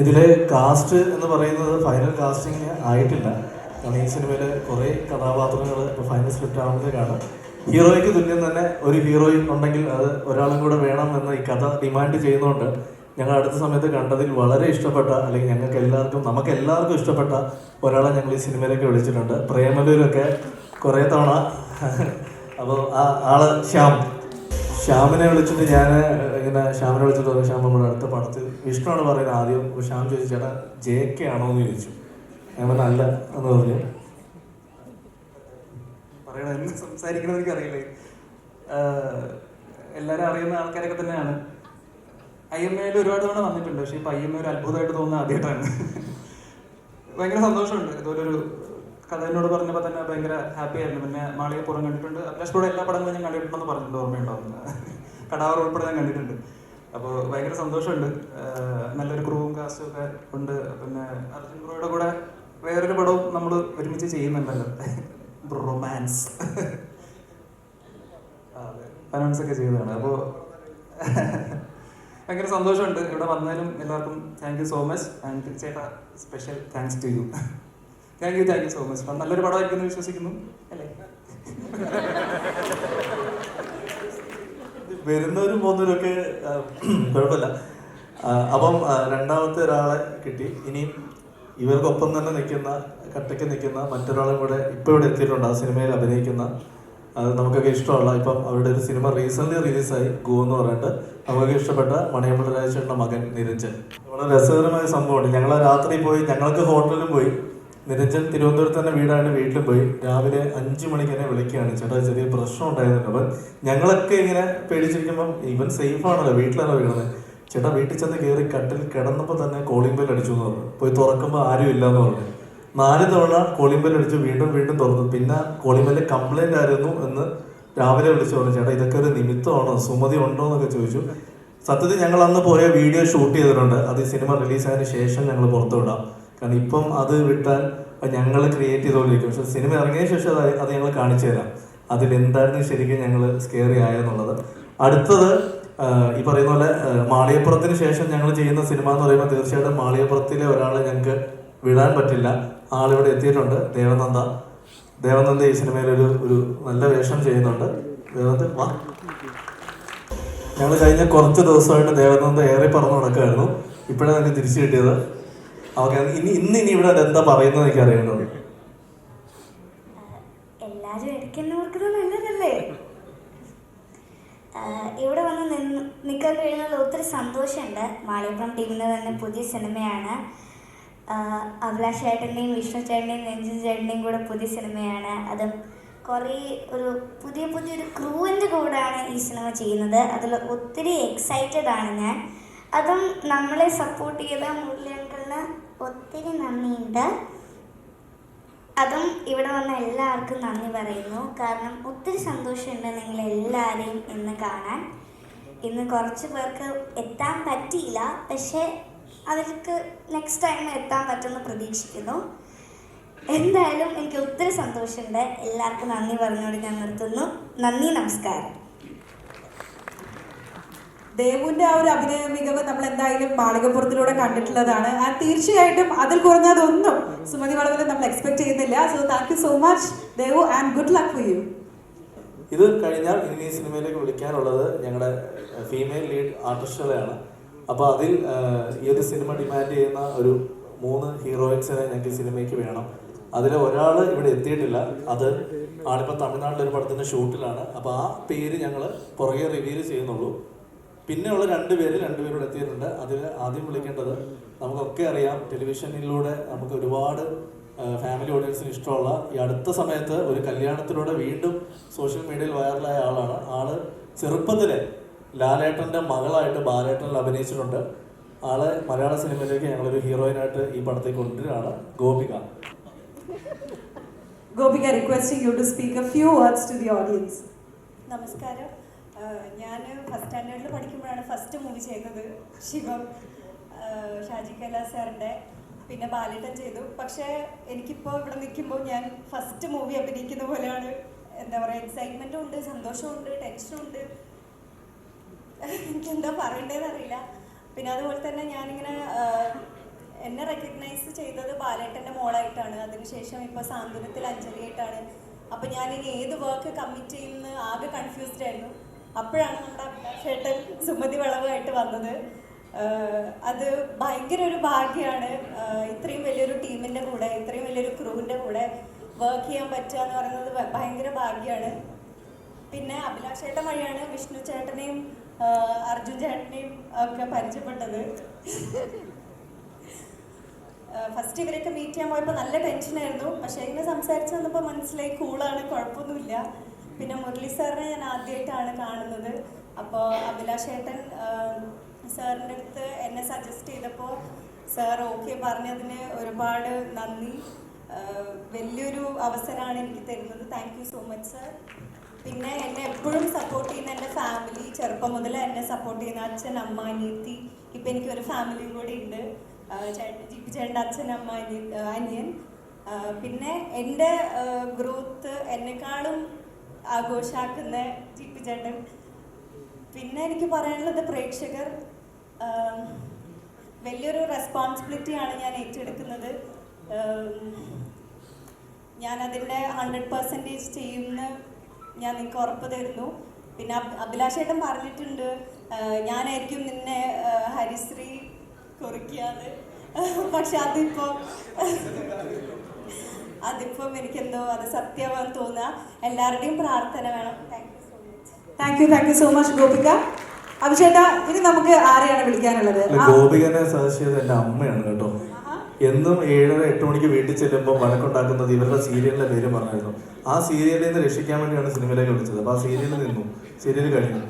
ഇതിലെ കാസ്റ്റ് എന്ന് പറയുന്നത് ഫൈനൽ കാസ്റ്റിംഗ് ആയിട്ടില്ല. കാരണം ഈ സിനിമയിലെ കുറേ കഥാപാത്രങ്ങൾ ഇപ്പോൾ ഫൈനൽ സ്ക്രിപ്റ്റ് ആവുമ്പോഴേക്കാണ് ഹീറോയ്ക്ക് തുല്യം തന്നെ ഒരു ഹീറോയിൻ ഉണ്ടെങ്കിൽ അത് ഒരാളും കൂടെ വേണം എന്ന് ഈ കഥ ഡിമാൻഡ് ചെയ്യുന്നതുകൊണ്ട് ഞങ്ങൾ അടുത്ത സമയത്ത് കണ്ടതിൽ വളരെ ഇഷ്ടപ്പെട്ട അല്ലെങ്കിൽ ഞങ്ങൾക്ക് എല്ലാവർക്കും നമുക്ക് എല്ലാവർക്കും ഇഷ്ടപ്പെട്ട ഒരാളെ ഞങ്ങൾ ഈ സിനിമയിലേക്ക് വിളിച്ചിട്ടുണ്ട്. പ്രേമലൂരൊക്കെ കുറേ തവണ. അപ്പോൾ ആ ആൾ ശ്യാം. ശ്യാമിനെ വിളിച്ചിട്ട് ഞാൻ ഇങ്ങനെ ശ്യാമിനെ വിളിച്ചിട്ട് പറഞ്ഞു ശ്യാം നമ്മുടെ അടുത്ത പടത്തിൽ വിഷ്ണുവാണ് പറയുന്നത് ആദ്യം ശ്യാം ചോദിച്ചു ചേട്ടാ ജെ കെ ആണോ എന്ന് ചോദിച്ചു. ഞാൻ നല്ല എന്ന് പറഞ്ഞു. പറയണ എന്ത് സംസാരിക്കണം എനിക്ക് അറിയില്ലേ. എല്ലാവരും അറിയുന്ന ആൾക്കാരൊക്കെ തന്നെയാണ്. ഐ എം എയിൽ ഒരുപാട് തവണ വന്നിട്ടുണ്ട്. പക്ഷെ ഇപ്പൊ ഐ എം എ ഒരു അത്ഭുതമായിട്ട് തോന്നുന്ന ആദ്യമായിട്ടാണ്. ഭയങ്കര സന്തോഷമുണ്ട്. ഇതുപോലൊരു കഥ എന്നോട് പറഞ്ഞപ്പോൾ തന്നെ ഭയങ്കര ഹാപ്പി ആയിരുന്നു. പിന്നെ മാളിക പുറം കണ്ടിട്ടുണ്ട്. അഭിലാഷിലൂടെ എല്ലാ പടങ്ങളും ഞാൻ കണ്ടിട്ടുണ്ടെന്ന് പറഞ്ഞിട്ടുണ്ട്. ഓർമ്മയുണ്ടാവുന്ന കടാവർ ഉൾപ്പെടെ ഞാൻ കണ്ടിട്ടുണ്ട്. അപ്പോൾ ഭയങ്കര സന്തോഷമുണ്ട്. നല്ലൊരു ക്രൂവും കാസ്റ്റും ഒക്കെ ഉണ്ട്. പിന്നെ അർജുൻ ബ്രോയുടെ കൂടെ വേറൊരു പടവും നമ്മൾ ഒരുമിച്ച് ചെയ്യുന്നുണ്ടല്ലോ. റൊമാൻസ് അനൗൺസ് ഒക്കെ ചെയ്തതാണ്. അപ്പോൾ ഭയങ്കര സന്തോഷമുണ്ട്. ഇവിടെ വന്നാലും എല്ലാവർക്കും thank you so much and ചേട്ടാ special thanks to you thank you thank you so much നല്ലൊരു പടമായിരിക്കും എന്ന് വിശ്വസിക്കുന്നു അല്ലേ? വരുന്നവരും പോകുന്നവരൊക്കെ കുഴപ്പമില്ല. അപ്പം രണ്ടാമത്തെ ഒരാളെ കിട്ടി. ഇനിയും ഇവർക്കൊപ്പം തന്നെ നിൽക്കുന്ന കട്ടയ്ക്ക് നിൽക്കുന്ന മറ്റൊരാളും കൂടെ ഇപ്പോൾ ഇവിടെ എത്തിയിട്ടുണ്ട്. ആ സിനിമയിൽ അഭിനയിക്കുന്ന അത് നമുക്കൊക്കെ ഇഷ്ടമുള്ള ഇപ്പം അവരുടെ ഒരു സിനിമ റീസെന്റ് റിലീസായി ഗോ എന്ന് പറഞ്ഞിട്ട്. നമുക്ക് ഇഷ്ടപ്പെട്ട രാജേഷന്റെ മകൻ നിരഞ്ജൻ. വളരെ രസകരമായ സംഭവമാണ് ഞങ്ങൾ രാത്രി പോയി ഞങ്ങൾക്ക് ഹോട്ടലിലും പോയി. നിരഞ്ജൻ തിരുവനന്തപുരത്ത് തന്നെ വീടാണ്. വീട്ടിൽ പോയി രാവിലെ അഞ്ചു മണിക്ക് തന്നെ വിളിക്കുകയാണ്. ചേട്ടാ ചെറിയ പ്രശ്നം ഉണ്ടായിരുന്നു. അപ്പം ഞങ്ങളൊക്കെ ഇങ്ങനെ പേടിച്ചിരിക്കുമ്പോൾ ഇവൻ സേഫ് ആണല്ലോ വീട്ടിലാണോ വീണത്? ചേട്ടാ വീട്ടിൽ ചെന്ന് കയറി കട്ടിൽ കിടന്നപ്പോൾ തന്നെ കോളിംഗ് ബെൽ അടിച്ചു എന്ന് പറഞ്ഞു. പോയി തുറക്കുമ്പോൾ ആരും ഇല്ല എന്ന് പറഞ്ഞു. നാല് തവണ കോളിംഗ് ബെൽ അടിച്ചു വീണ്ടും വീണ്ടും തുറന്നു. പിന്നെ കോളിംഗ് ബെല്ല് കംപ്ലൈന്റ് ആയിരുന്നു എന്ന് രാവിലെ വിളിച്ചു പറഞ്ഞു. ചേട്ടാ ഇതൊക്കെ ഒരു നിമിത്തമാണോ? സുമതി ഉണ്ടോ എന്നൊക്കെ ചോദിച്ചു. സത്യത്തിൽ ഞങ്ങൾ അന്ന് പോയ വീഡിയോ ഷൂട്ട് ചെയ്തിട്ടുണ്ട്. അത് സിനിമ റിലീസായതിനു ശേഷം ഞങ്ങൾ പുറത്തു വിടാം കാരണം ഇപ്പം അത് വിട്ടാൽ ഞങ്ങൾ ക്രിയേറ്റ് ചെയ്തുകൊണ്ടിരിക്കും പക്ഷെ സിനിമ ഇറങ്ങിയ ശേഷം അത് അത് ഞങ്ങൾ കാണിച്ചു തരാം. അതിൽ എന്തായിരുന്നു ശരിക്കും ഞങ്ങൾ സ്കെയറി ആയെന്നുള്ളത്. അടുത്തത് ഈ പറയുന്ന പോലെ മാളിയപ്പുറത്തിന് ശേഷം ഞങ്ങൾ ചെയ്യുന്ന സിനിമ എന്ന് പറയുമ്പോൾ തീർച്ചയായിട്ടും മാളിയപ്പുറത്തിലെ ഒരാളെ ഞങ്ങൾക്ക് വിടാൻ പറ്റില്ല. ആളിവിടെ എത്തിയിട്ടുണ്ട്. ദേവനന്ദ. ദേവനന്ദ ഈ സിനിമയിൽ ഒരു ഒരു നല്ല വേഷം ചെയ്യുന്നുണ്ട്. ദേവനന്ദ വാ. ഞങ്ങൾ കഴിഞ്ഞ കുറച്ച് ദിവസമായിട്ട് ദേവനന്ദ ഏറെ പറഞ്ഞു നടക്കുകയായിരുന്നു. ഇപ്പോഴാണ് എനിക്ക് തിരിച്ചു കിട്ടിയത്. അവർക്ക് ഇനി ഇന്ന് ഇനി ഇവിടെ എന്താ പറയുന്നത് എനിക്ക് എടുക്കുന്നവർക്ക് നല്ലതല്ലേ ഇവിടെ വന്ന് നിന്ന് നിൽക്കാൻ കഴിയുന്നതിൽ ഒത്തിരി സന്തോഷമുണ്ട്. മാളിയപ്പുറം ടീമിന്റെ തന്നെ പുതിയ സിനിമയാണ്. അഭിലാഷ് ചേട്ടന്റെയും വിഷ്ണു ചേട്ടന്റെയും രഞ്ജിൻ ചേട്ടന്റെയും കൂടെ പുതിയ സിനിമയാണ്. അതും കുറേ ഒരു പുതിയ പുതിയൊരു ക്രൂവിന്റെ കൂടെയാണ് ഈ സിനിമ ചെയ്യുന്നത്. അതിൽ ഒത്തിരി എക്സൈറ്റഡ് ആണ് ഞാൻ. അതും നമ്മളെ സപ്പോർട്ട് ചെയ്ത മുരളി അങ്കിളിന് ഒത്തിരി നന്ദിയുണ്ട്. അതും ഇവിടെ വന്ന എല്ലാവർക്കും നന്ദി പറയുന്നു. കാരണം ഒത്തിരി സന്തോഷമുണ്ട് നിങ്ങൾ എല്ലാവരെയും ഇന്ന് കാണാൻ. ഇന്ന് കുറച്ച് പേർക്ക് എത്താൻ പറ്റിയില്ല. പക്ഷേ അവർക്ക് നെക്സ്റ്റ് ടൈം എത്താൻ പറ്റുമെന്ന് പ്രതീക്ഷിക്കുന്നു. എന്തായാലും എനിക്ക് ഒത്തിരി സന്തോഷമുണ്ട്. എല്ലാവർക്കും നന്ദി പറഞ്ഞുകൊണ്ട് ഞാൻ നിർത്തുന്നു. നന്ദി നമസ്കാരം. ദേവുവിന്റെ ആ ഒരു അഭിനയ മികവ് നമ്മൾ എന്തായാലും മാളികപ്പുറത്തിലൂടെ കണ്ടിട്ടുള്ളതാണ്. തീർച്ചയായിട്ടും അതിൽ കുറഞ്ഞതൊന്നും സുമതി വളവിൽ നമ്മൾ എക്സ്പെക്ട് ചെയ്യുന്നില്ല. So thank you so much Devu and good luck for you ഇത് കഴിഞ്ഞാൽ ഇനി ഈ സിനിമയിലേക്ക് വിളിക്കാനുള്ളത് ഞങ്ങളുടെ ഫീമെയിൽ ലീഡ് ആർട്ടിസ്റ്റുകളെയാണ് അപ്പോൾ അതിൽ ഈ ഒരു സിനിമ ഡിമാൻഡ് ചെയ്യുന്ന ഒരു മൂന്ന് ഹീറോയിൻസിനെ ഞങ്ങൾക്ക് ഈ സിനിമയ്ക്ക് വേണം. അതിൽ ഒരാൾ ഇവിടെ എത്തിയിട്ടില്ല. അത് ആളിപ്പോൾ തമിഴ്നാട്ടിലെ ഒരു പടത്തിന്റെ ഷൂട്ടിലാണ് അപ്പോൾ ആ പേര് ഞങ്ങൾ പുറകെ റിവീൽ ചെയ്യുന്നുള്ളൂ. പിന്നെയുള്ള രണ്ടുപേര് രണ്ടുപേരോട് എത്തിയിട്ടുണ്ട്. അതിൽ ആദ്യം വിളിക്കേണ്ടത് നമുക്കൊക്കെ അറിയാം ടെലിവിഷനിലൂടെ നമുക്ക് ഒരുപാട് ഫാമിലി ഓഡിയൻസിന് ഇഷ്ടമുള്ള ഈ അടുത്ത സമയത്ത് ഒരു കല്യാണത്തിലൂടെ വീണ്ടും സോഷ്യൽ മീഡിയയിൽ വൈറലായ ആളാണ്. ആൾ ചെറുപ്പത്തിലെ ലാലേട്ടന്റെ മകളായിട്ട് ബാലേട്ടനിൽ അഭിനയിച്ചിട്ടുണ്ട്. ആളെ മലയാള സിനിമയിലേക്ക് ഞങ്ങളൊരു ഹീറോയിനായിട്ട് ഈ പടത്തേക്ക് കൊണ്ടുവരികയാണ്. Gopika. Gopika requesting you to speak a few words to the audience നമസ്കാരം. ഞാൻ ഫസ്റ്റ് സ്റ്റാൻഡേർഡിൽ പഠിക്കുമ്പോഴാണ് ഫസ്റ്റ് മൂവി ചെയ്യുന്നത് ശിവം. ഷാജി കൈലാസ് സാറിന്റെ. പിന്നെ ബാലേട്ടൻ ചെയ്തു. പക്ഷേ എനിക്കിപ്പോൾ ഇവിടെ നിൽക്കുമ്പോൾ ഞാൻ ഫസ്റ്റ് മൂവി അഭിനയിക്കുന്ന പോലെയാണ്. എന്താ പറയുക എക്സൈറ്റ്മെന്റും ഉണ്ട് സന്തോഷമുണ്ട് ഉണ്ട് ടെൻഷനും ഉണ്ട്. എനിക്കെന്താ പറയേണ്ടതെന്ന് അറിയില്ല. പിന്നെ അതുപോലെ തന്നെ ഞാനിങ്ങനെ എന്നെ റെക്കഗ്നൈസ് ചെയ്തത് ബാലേട്ടന്റെ മോളായിട്ടാണ്. അതിനുശേഷം ഇപ്പോൾ സാന്ത്വനത്തിൽ അഞ്ജലിയായിട്ടാണ്. അപ്പോൾ ഞാനിനി ഏത് വർക്ക് കമ്മിറ്റ് ചെയ്യുന്ന ആകെ കൺഫ്യൂസ്ഡ് ആയിരുന്നു. അപ്പോഴാണ് നമ്മുടെ അഭിലാഷേട്ടൻ സുമതി വളവായിട്ട് വന്നത്. അത് ഭയങ്കര ഒരു ഭാഗ്യമാണ് ഇത്രയും വലിയൊരു ടീമിന്റെ കൂടെ ഇത്രയും വലിയൊരു ക്രൂവിന്റെ കൂടെ വർക്ക് ചെയ്യാൻ പറ്റുക എന്ന് പറയുന്നത് ഭയങ്കര ഭാഗ്യമാണ് പിന്നെ അഭിലാഷ് ചേട്ടൻ വഴിയാണ് വിഷ്ണു ചേട്ടനെയും അർജുൻ ചേട്ടനെയും ഒക്കെ പരിചയപ്പെട്ടത്. ഫസ്റ്റ് ഇവരൊക്കെ മീറ്റ് ചെയ്യാൻ പോയപ്പോൾ നല്ല ടെൻഷനായിരുന്നു പക്ഷേ ഇങ്ങനെ സംസാരിച്ച് വന്നപ്പോൾ മനസ്സിലായി കൂളാണ് കുഴപ്പമൊന്നുമില്ല. പിന്നെ മുരളി സാറിനെ ഞാൻ ആദ്യമായിട്ടാണ് കാണുന്നത്. അപ്പോൾ അഭിലാഷേട്ടൻ സാറിന്റെ അടുത്ത് എന്നെ സജസ്റ്റ് ചെയ്തപ്പോൾ സാർ ഓക്കെ പറഞ്ഞതിന് ഒരുപാട് നന്ദി. വലിയൊരു അവസരമാണ് എനിക്ക് തരുന്നത്. Thank you so much sir പിന്നെ എന്നെ എപ്പോഴും സപ്പോർട്ട് ചെയ്യുന്ന എന്റെ ഫാമിലി ചെറുപ്പം മുതൽ എന്നെ സപ്പോർട്ട് ചെയ്യുന്ന അച്ഛൻ അമ്മ അനിയത്തി. ഇപ്പം എനിക്ക് ഒരു ഫാമിലിയും കൂടി ഉണ്ട്. ആഹ് ചേട്ടൻ ജിപി ചേട്ടന്റെ അച്ഛൻ അമ്മ അനിയ അനിയൻ. പിന്നെ എന്റെ ഗ്രോത്ത് എന്നെക്കാളും ആഘോഷാക്കുന്ന ടിപ്പു ചേട്ടൻ. പിന്നെ എനിക്ക് പറയാനുള്ളത് പ്രേക്ഷകർ വലിയൊരു റെസ്പോൺസിബിലിറ്റിയാണ് ഞാൻ ഏറ്റെടുക്കുന്നത്. ഞാൻ അതിന്റെ ഹൺഡ്രഡ് പെർസെന്റേജ് ചെയ്യുമെന്ന് ഞാൻ നിങ്ങൾക്ക് ഉറപ്പ് തരുന്നു. പിന്നെ അഭിലാഷേട്ടൻ പറഞ്ഞിട്ടുണ്ട് ഞാനായിരിക്കും നിന്നെ ഹരിശ്രീ കുറിക്കാതെ പക്ഷെ അതിപ്പോൾ അതിപ്പം എനിക്കെന്തോ അത് സത്യമാണെന്ന് തോന്നുക. എല്ലാവരുടെയും പ്രാർത്ഥന വേണം. Thank you so much thank you thank you so much Gopika. അഭിഷേട്ടാ ഇനി നമുക്ക് ആരെയാണ് വിളിക്കാനുള്ളത്? ഗോപികനെ സജസ്റ്റ് എന്റെ അമ്മയാണ് കേട്ടോ. എന്നും ഏഴര എട്ട് മണിക്ക് വീട്ടിൽ ചെല്ലുമ്പോൾ വഴക്കുണ്ടാക്കുന്നത് ഇവരുടെ സീരിയലിന്റെ പേര് പറഞ്ഞായിരുന്നു. ആ സീരിയലിൽ നിന്ന് രക്ഷിക്കാൻ വേണ്ടിയാണ് സിനിമയിലേക്ക് വിളിച്ചത്. അപ്പോൾ ആ സീരിയലിൽ നിന്നു. സീരിയൽ കഴിഞ്ഞു.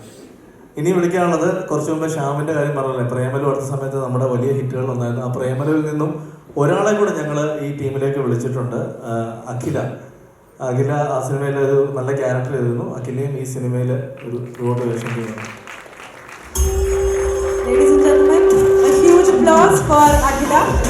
ഇനി വിളിക്കാനുള്ളത് കുറച്ച് മുമ്പ് ശ്യാമിന്റെ കാര്യം പറഞ്ഞല്ലേ. പ്രേമലു അടുത്ത സമയത്ത് നമ്മുടെ വലിയ ഹിറ്റുകൾ ഒന്നായിരുന്നു ആ പ്രേമലുവിൽ നിന്നും ഒരാളെ കൂടെ ഞങ്ങൾ ഈ ടീമിലേക്ക് വിളിച്ചിട്ടുണ്ട് അഖില. അഖില ആ സിനിമയിൽ ഒരു നല്ല ക്യാരക്ടർ ചെയ്തിരുന്നു അഖിലയും ഈ സിനിമയിൽ ഒരു റോഡ് വേഷം ചെയ്യുന്നു for Akhila.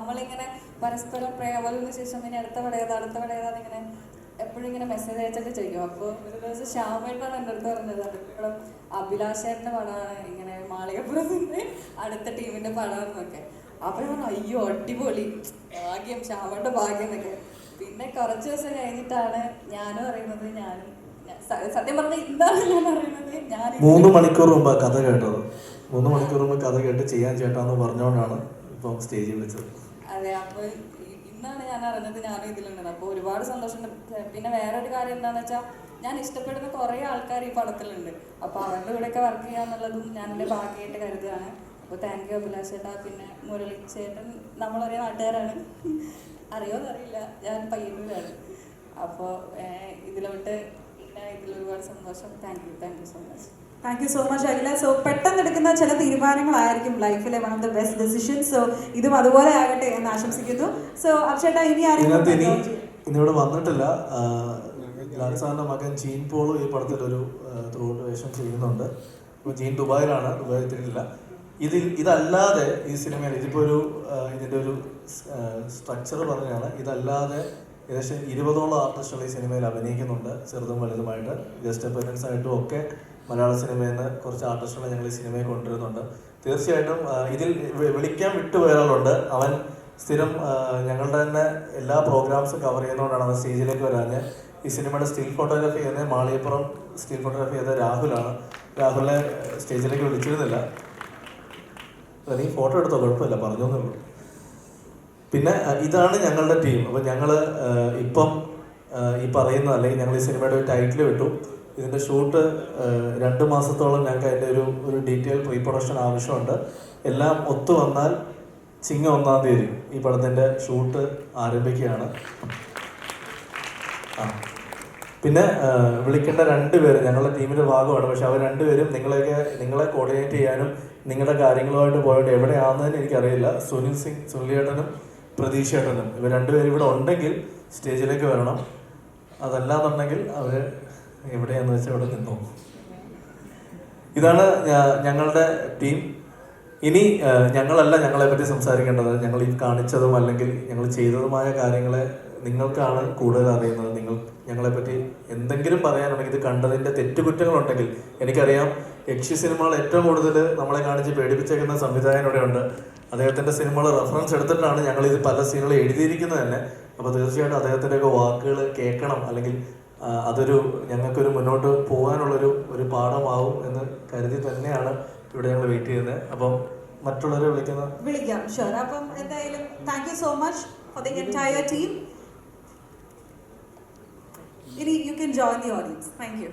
നമ്മളിങ്ങനെ പരസ്പരം പ്രേമലിന് ശേഷം ഇനി അടുത്ത പടയതാ അടുത്ത പടയതാന്ന് ഇങ്ങനെ എപ്പോഴും ഇങ്ങനെ മെസ്സേജ് അയച്ചൊക്കെ ചെയ്യും അപ്പോൾ ഒരു ദിവസം ശ്യാമേട്ടാണ് എന്റെ അടുത്ത് പറഞ്ഞത്. അതിപ്പോഴും അഭിലാഷേട്ടന്റെ പടമാണ്. ഇങ്ങനെ മാളികപ്പുറത്തിന്റെ അടുത്ത ടീമിന്റെ പടമാണെന്നൊക്കെ. അപ്പോൾ ഞാൻ അയ്യോ അടിപൊളി. ഭാഗ്യം ശ്യാമേട്ട ഭാഗ്യം എന്നൊക്കെ. പിന്നെ കുറച്ച് ദിവസം കഴിഞ്ഞിട്ടാണ് ഞാനും അറിയുന്നത് ഞാനും സത്യം പറഞ്ഞാൽ ഇന്നാണ് ഞാൻ അറിയുന്നത് ഞാൻ മൂന്ന് മണിക്കൂർ മുമ്പ് കഥ കേട്ടത്. മൂന്ന് മണിക്കൂർ മുമ്പ് കഥ കേട്ട് ചെയ്യാൻ ചേട്ടാന്ന് പറഞ്ഞുകൊണ്ടാണ് ഇപ്പം സ്റ്റേജിൽ വിളിച്ചത്. അതെ അപ്പൊ ഇന്നാണ് ഞാൻ അറിഞ്ഞത് ഞാൻ ഇതിലുണ്ടെന്ന് അപ്പോൾ ഒരുപാട് സന്തോഷമുണ്ട്. പിന്നെ വേറൊരു കാര്യം എന്താണെന്ന് വെച്ചാൽ ഞാൻ ഇഷ്ടപ്പെടുന്ന കുറേ ആൾക്കാർ ഈ പടത്തിലുണ്ട്. അപ്പോൾ അവരുടെ കൂടെയൊക്കെ വർക്ക് ചെയ്യാന്നുള്ളതും ഞാൻ എന്റെ ഭാഗ്യമായിട്ട് കരുതുകയാണ് അപ്പോൾ താങ്ക് യു അഭിലാഷ് ചേട്ടാ. പിന്നെ മുരളി ചേട്ടൻ നമ്മളൊരേ നാട്ടുകാരാണ്. അറിയോന്ന് അറിയില്ല ഞാൻ പയ്യന്നൂരാണ്. അപ്പോൾ ഇതിലോട്ട് ഒരുപാട് സന്തോഷം. Thank you thank you so much thank you so much Akhila so പെട്ടെന്ന് എടുക്കുന്ന ചില തീരുമാനങ്ങളായിരിക്കും ലൈഫിലെ one of the best decision so ഇതും അതുപോലെ ആകട്ടെ എന്ന് ആശംസിക്കുന്നു. സോ അക്ഷേട്ട ഇനി ആരെങ്കിലും ഇന്നിവിടെ വന്നിട്ടില്ല. ലാൽ സാറിന്റെ മകൻ ജീൻ പോളും ഈ പടത്തിൽ ഒരു ത്രൂട്ട് വേഷം ചെയ്യുന്നുണ്ട്. ഇപ്പോൾ ജീൻ ദുബായിലാണ്. ദുബായിൽ എത്തിയിട്ടില്ല. ഇതിൽ ഇതല്ലാതെ ഈ സിനിമയിൽ ഇതിപ്പോൾ ഒരു ഇതിന്റെ ഇതിന്റെ ഒരു സ്ട്രക്ചർ പറഞ്ഞാണ് ഇതല്ലാതെ ഏകദേശം ഇരുപതോളം ആർട്ടിസ്റ്റുകൾ ഈ സിനിമയിൽ അഭിനയിക്കുന്നുണ്ട്. ചെറുതും വലുതുമായിട്ട്. ഗസ്റ്റ് അപ്പിയറൻസ് ആയിട്ടും ഒക്കെ മലയാള സിനിമയിൽ നിന്ന് കുറച്ച് ആർട്ടിസ്റ്റുകളെ ഞങ്ങൾ ഈ സിനിമയിൽ കൊണ്ടുവരുന്നുണ്ട്. തീർച്ചയായിട്ടും ഇതിൽ വിളിക്കാൻ വിട്ടുപോയ ഒരാളുണ്ട് അവൻ സ്ഥിരം ഞങ്ങളുടെ തന്നെ എല്ലാ പ്രോഗ്രാംസും കവർ ചെയ്യുന്നതുകൊണ്ടാണ് അവൻ സ്റ്റേജിലേക്ക് വരാഞ്ഞ്. ഈ സിനിമയുടെ സ്റ്റിൽ ഫോട്ടോഗ്രാഫി ചെയ്യുന്നത് മാളിയപ്പുറം സ്റ്റിൽ ഫോട്ടോഗ്രാഫി ചെയ്ത രാഹുലാണ്. രാഹുലിനെ സ്റ്റേജിലേക്ക് വിളിച്ചിരുന്നില്ല. നീ ഫോട്ടോ എടുത്തോ? കുഴപ്പമില്ല പറഞ്ഞു എന്നേ പിന്നെ ഇതാണ് ഞങ്ങളുടെ ടീം. അപ്പം ഞങ്ങൾ ഇപ്പം ഈ പറയുന്ന അല്ലെങ്കിൽ ഞങ്ങൾ ഈ സിനിമയുടെ ഒരു ടൈറ്റിൽ വിട്ടു. ഇതിന്റെ ഷൂട്ട് രണ്ട് മാസത്തോളം ഞങ്ങൾക്ക് അതിന്റെ ഒരു ഒരു ഡീറ്റെയിൽ പ്രീ പ്രൊഡക്ഷൻ ആവശ്യമുണ്ട്. എല്ലാം ഒത്തു വന്നാൽ ചിങ്ങ ഒന്നാം തീയതി ഈ പടത്തിന്റെ ഷൂട്ട് ആരംഭിക്കുകയാണ്. പിന്നെ വിളിക്കേണ്ട രണ്ടുപേര് ഞങ്ങളുടെ ടീമിന്റെ ഭാഗമാണ്. പക്ഷെ അവർ രണ്ടുപേരും നിങ്ങളെയൊക്കെ നിങ്ങളെ കോർഡിനേറ്റ് ചെയ്യാനും നിങ്ങളുടെ കാര്യങ്ങളുമായിട്ട് പോയിട്ട് എവിടെയാണെന്നതിന് എനിക്കറിയില്ല. സുനിൽ സിംഗ് സുനിലേട്ടനും പ്രതീക്ഷേട്ടനും. ഇവർ രണ്ടുപേരും ഇവിടെ ഉണ്ടെങ്കിൽ സ്റ്റേജിലേക്ക് വരണം. അതല്ലാന്നുണ്ടെങ്കിൽ അവർ എവിടെയാന്ന് വെച്ചാൽ അവിടെ നിന്നു ഇതാണ് ഞങ്ങളുടെ ടീം. ഇനി ഞങ്ങളല്ല ഞങ്ങളെ പറ്റി സംസാരിക്കേണ്ടത്. ഞങ്ങൾ ഈ കാണിച്ചതും അല്ലെങ്കിൽ ഞങ്ങൾ ചെയ്തതുമായ കാര്യങ്ങളെ നിങ്ങൾക്കാണ് കൂടുതൽ അറിയുന്നത്. നിങ്ങൾ ഞങ്ങളെ പറ്റി എന്തെങ്കിലും പറയാനുണ്ടെങ്കിൽ ഇത് കണ്ടതിന്റെ തെറ്റുകുറ്റങ്ങളുണ്ടെങ്കിൽ എനിക്കറിയാം. യക്ഷി സിനിമകൾ ഏറ്റവും കൂടുതൽ നമ്മളെ കാണിച്ച് പേടിപ്പിച്ചേക്കുന്ന സംവിധായകൻ ഇവിടെയുണ്ട്. അദ്ദേഹത്തിന്റെ സിനിമകൾ റെഫറൻസ് എടുത്തിട്ടാണ് ഞങ്ങൾ ഇത് പല സീനുകൾ എഴുതിയിരിക്കുന്നത് തന്നെ. അപ്പോൾ തീർച്ചയായിട്ടും അദ്ദേഹത്തിന്റെ ഒക്കെ വാക്കുകൾ കേൾക്കണം. അല്ലെങ്കിൽ അതൊരു ഞങ്ങൾക്കൊരു മുന്നോട്ട് പോകാനുള്ളൊരു ഒരു പാഠമാവും എന്ന് കരുതി തന്നെയാണ് ഇവിടെ ഞങ്ങൾ വെയിറ്റ് ചെയ്യുന്നത്. അപ്പം മറ്റുള്ളവരെ വിളിക്കുന്ന വിളിക്കാം. ഷുവർ അപ്പം എന്തായാലും thank you so much for the entire team ഇനി you can join the audience thank you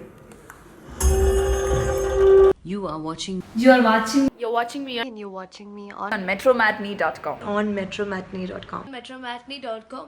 You are watching You are watching You're watching me and you're watching me on, on metromatney.com. on metromatney.com. metromatney.com